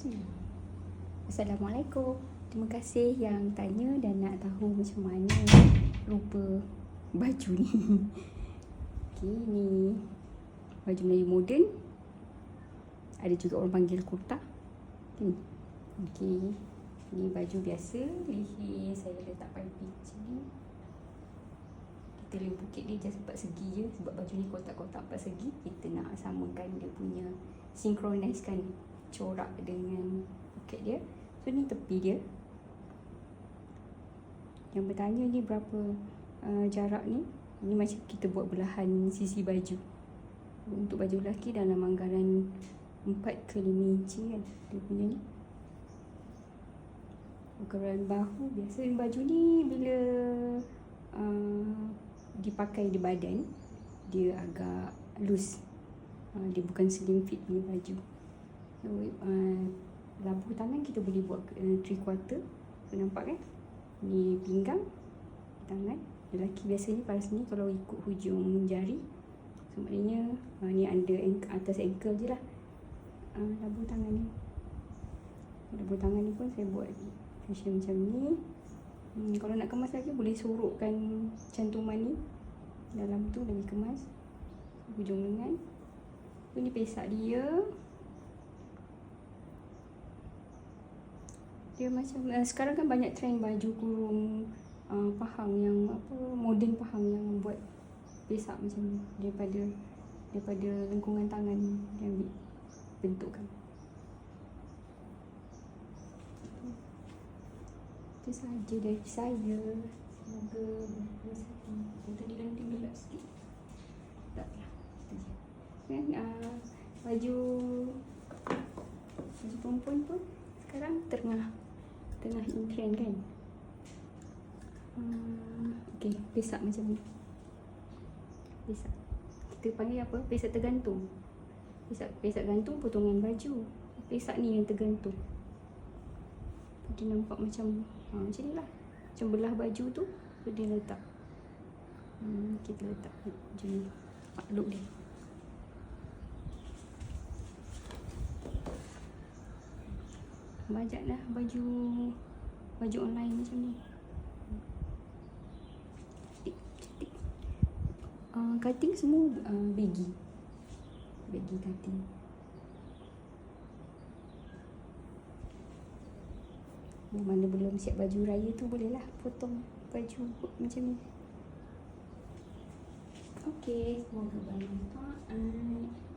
Hmm. Assalamualaikum. Terima kasih yang tanya dan nak tahu macam mana rupa baju ni. Okey, ni baju Melayu moden. Ada juga orang panggil kurta. Ni. Okey. Ni baju biasa. Leher saya letak macam ni. Kita boleh bukit dia just empat segi je sebab baju ni kotak-kotak empat segi. Kita nak samakan dia punya synchronise kan corak dengan poket dia. So ni tepi dia. Yang bertanya ni berapa uh, jarak ni? Ini macam kita buat belahan sisi baju. Untuk baju lelaki dalam anggaran 4 ke 5 inci kan dia punya ni. Ukuran bahu biasa baju ni bila uh, dipakai di badan dia agak loose. Uh, dia bukan slim fit punya baju. Uh, labuh tangan kita boleh buat uh, three quarter. So, nampak kan? Ni pinggang tangan. Lelaki biasanya pada sini kalau ikut hujung jari. So maknanya uh, ni under ankle, atas ankle je lah. Uh, labuh tangan ni. Labuh tangan ni pun saya buat fashion macam ni. Hmm, kalau nak kemas lagi boleh sorokkan cantuman ni dalam tu lagi kemas. Hujung lengan. Ni pesak dia dia macam uh, sekarang kan banyak trend baju kurung uh, pahang yang apa moden pahang yang buat pesak macam ni daripada daripada lengkungan tangan dia ambil bentukkan. Itu saja dari saya. Semoga hati yang tadi nanti gelap sikit. Tak lah kan uh, baju baju perempuan pun sekarang tengah tengah in trend kan? Hmm, Okay, pesak macam ni. Pesak. Kita panggil apa? Pesak tergantung. Pesak, pesak gantung potongan baju. Pesak ni yang tergantung. Dia nampak macam ha, Macam ni lah. Macam belah baju tu Dia letak. Hmm, Kita letak macam ni. Look dia banyak lah baju baju online macam ni. Cantik cantik. Uh, cutting semua uh, baggy. Baggy cutting. Yang mana belum siap baju raya tu boleh lah potong baju macam ni. Okay, semoga bermanfaat.